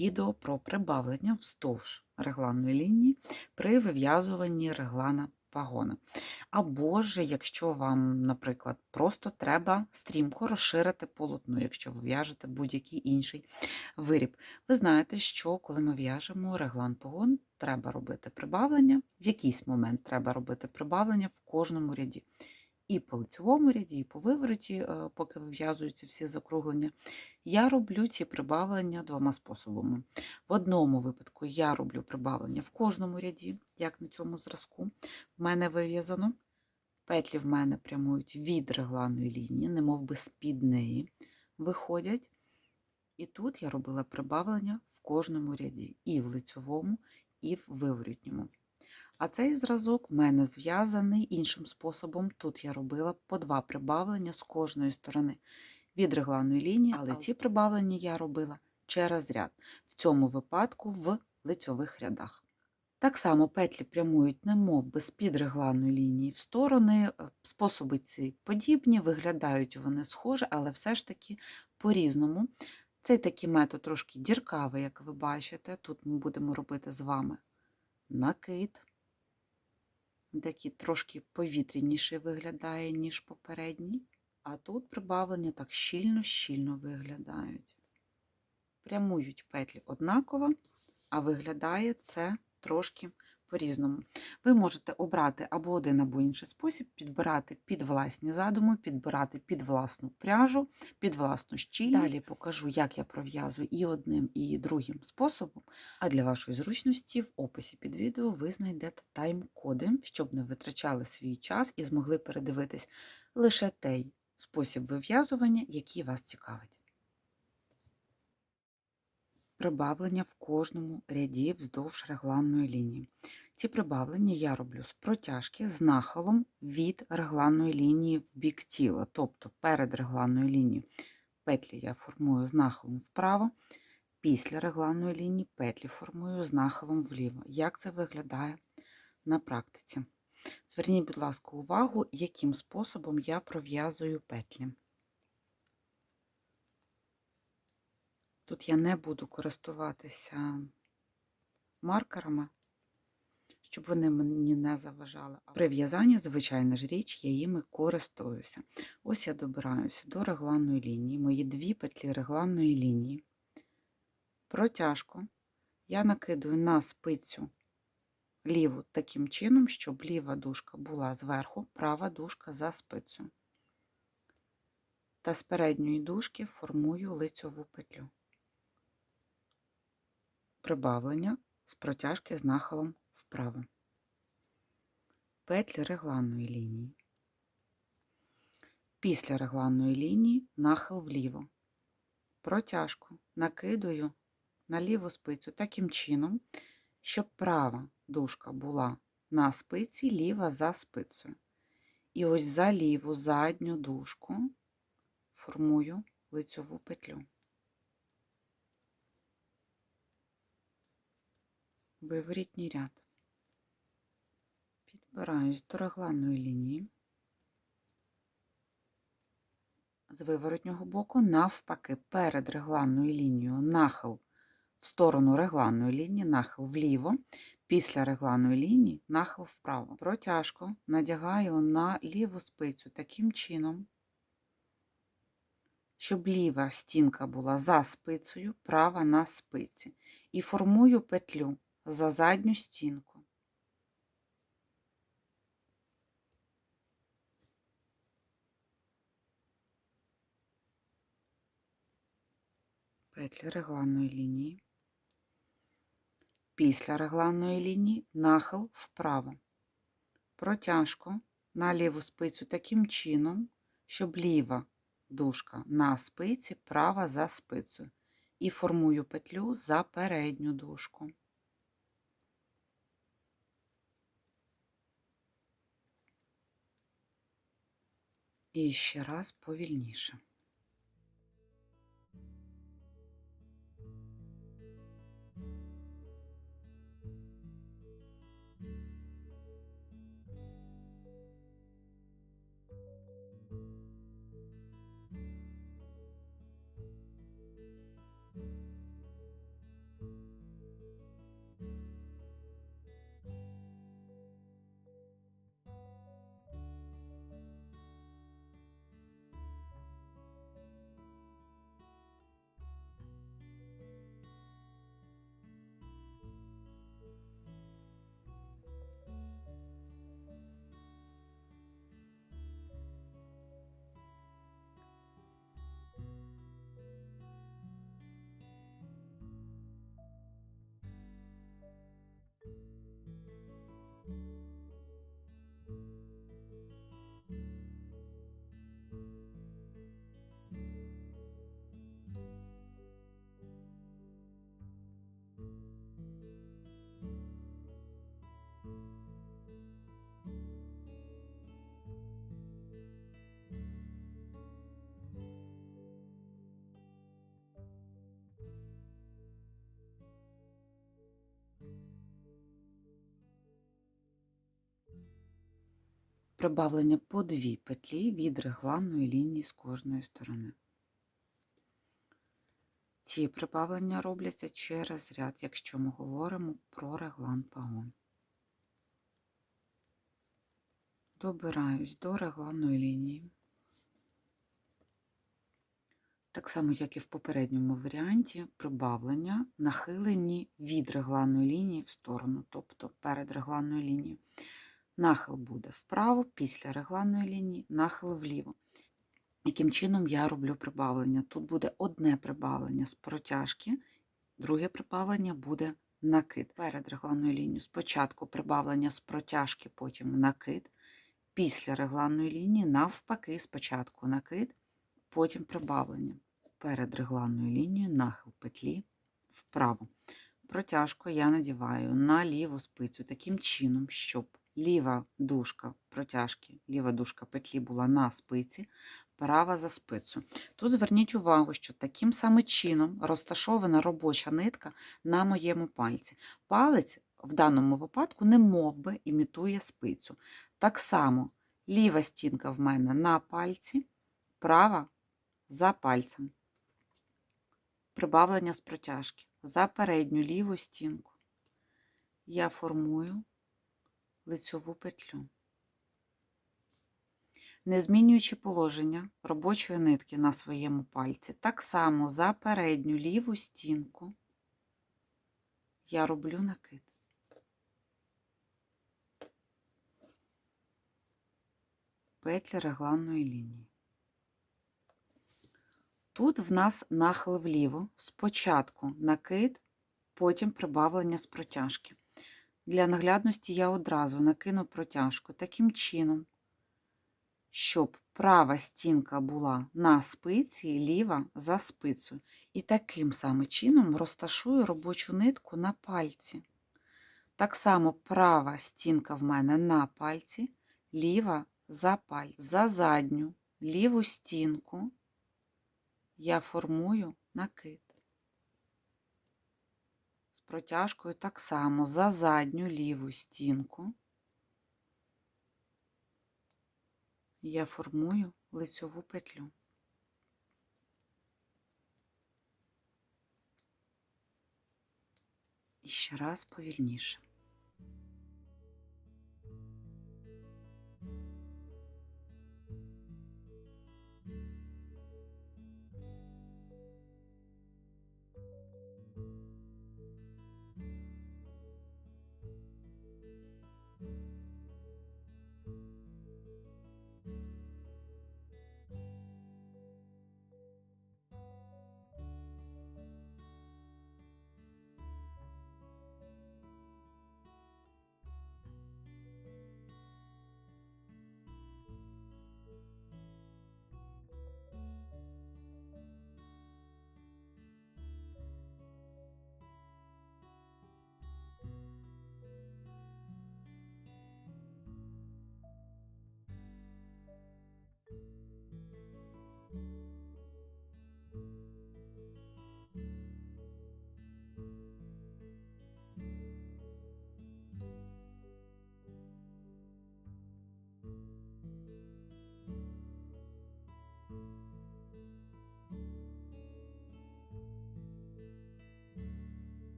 відео про прибавлення вздовж регланної лінії при вив'язуванні реглана пагона. Або ж, якщо вам, наприклад, просто треба стрімко розширити полотно, якщо ви в'яжете будь-який інший виріб. Ви знаєте, що коли ми в'яжемо реглан пагон, треба робити прибавлення, в якийсь момент треба робити прибавлення в кожному ряді. І по лицевому ряді, і по вивороті, е, поки вив'язуються всі закруглення, я роблю ці прибавлення двома способами. В одному випадку я роблю прибавлення в кожному ряді, як на цьому зразку. В мене вив'язано. Петлі в мене прямують від регланої лінії, немов би з-під неї виходять. І тут я робила прибавлення в кожному ряді, і в лицьовому, і в виворотньому. А цей зразок в мене зв'язаний іншим способом. Тут я робила по два прибавлення з кожної сторони від регланої лінії, але ці прибавлення я робила через ряд, в цьому випадку в лицьових рядах. Так само петлі прямують, немов би з-під регланої лінії в сторони. Е, Способи ці подібні, виглядають вони схожі, але все ж таки по-різному. Цей такий метод трошки діркавий, як ви бачите. Тут ми будемо робити з вами накид. Такий трошки повітряніше виглядає, ніж попередній. А тут прибавлення так щільно-щільно виглядають. Прямують петлі однаково, а виглядає це трошки по-різному. Ви можете обрати або один, або інший спосіб, підбирати під власні задуми, підбирати під власну пряжу, під власну щільність. Далі покажу, як я пров'язую і одним, і другим способом. А для вашої зручності в описі під відео ви знайдете тайм-коди, щоб не витрачали свій час і змогли передивитись лише той спосіб вив'язування, який вас цікавить. Прибавлення в кожному ряді вздовж регланної лінії. Ці прибавлення я роблю з протяжки з нахилом від регланної лінії в бік тіла, тобто перед регланною лінією петлі я формую з нахилом вправо, після регланної лінії петлі формую з нахилом вліво. Як це виглядає на практиці? Зверніть, будь ласка, увагу, яким способом я пров'язую петлі. Тут я не буду користуватися маркерами, щоб вони мені не заважали. При в'язанні, звичайна ж річ, я їми користуюся. Ось я добираюся до регланної лінії, мої дві петлі регланної лінії. Протяжку я накидую на спицю ліву таким чином, щоб ліва дужка була зверху, права дужка за спицю. Та з передньої дужки формую лицьову петлю прибавлення з протяжки з нахилом вправо. Петлі регланної лінії. Після регланної лінії нахил вліво. Протяжку накидую на ліву спицю таким чином, щоб права дужка була на спиці, ліва за спицею. І ось за ліву задню дужку формую лицьову петлю. виворітній ряд. Підбираюсь до регланної лінії, з виворотнього боку, навпаки, перед регланною лінією нахил в сторону регланної лінії, нахил вліво, після регланної лінії нахил вправо. Протяжко надягаю на ліву спицю таким чином, щоб ліва стінка була за спицею, права на спиці. І формую петлю за задню стінку. Петлі регланної лінії. Після регланної лінії нахил вправо. Протяжку на ліву спицю таким чином, щоб ліва дужка на спиці, права за спицею. І формую петлю за передню дужку. І ще раз повільніше. Прибавлення по дві петлі від регланної лінії з кожної сторони. Ці прибавлення робляться через ряд, якщо ми говоримо про реглан пагон. Добираюсь до регланної лінії. Так само, як і в попередньому варіанті, прибавлення нахилені від регланної лінії в сторону, тобто перед регланною лінією. Нахил буде вправо, після регланної лінії, нахил вліво. Яким чином я роблю прибавлення? Тут буде одне прибавлення з протяжки, друге прибавлення буде накид. Перед регланною лінією спочатку прибавлення з протяжки, потім накид. Після регланної лінії, навпаки, спочатку накид, потім прибавлення. Перед регланною лінією нахил петлі вправо. Протяжку я надіваю на ліву спицю таким чином, щоб ліва дужка протяжки, ліва дужка петлі була на спиці, права за спицю. Тут зверніть увагу, що таким самим чином розташована робоча нитка на моєму пальці. Палець в даному випадку не мов би імітує спицю. Так само ліва стінка в мене на пальці, права за пальцем. Прибавлення з протяжки. За передню ліву стінку я формую лицьову петлю. Не змінюючи положення робочої нитки на своєму пальці, так само за передню ліву стінку я роблю накид. Петлі регланної лінії. Тут в нас нахил вліво, спочатку накид, потім прибавлення з протяжки. Для наглядності я одразу накину протяжку таким чином, щоб права стінка була на спиці, ліва за спицю. І таким самим чином розташую робочу нитку на пальці. Так само права стінка в мене на пальці, ліва за пальці. За задню ліву стінку я формую накид. Протяжкою так само за задню ліву стінку я формую лицьову петлю. І ще раз повільніше.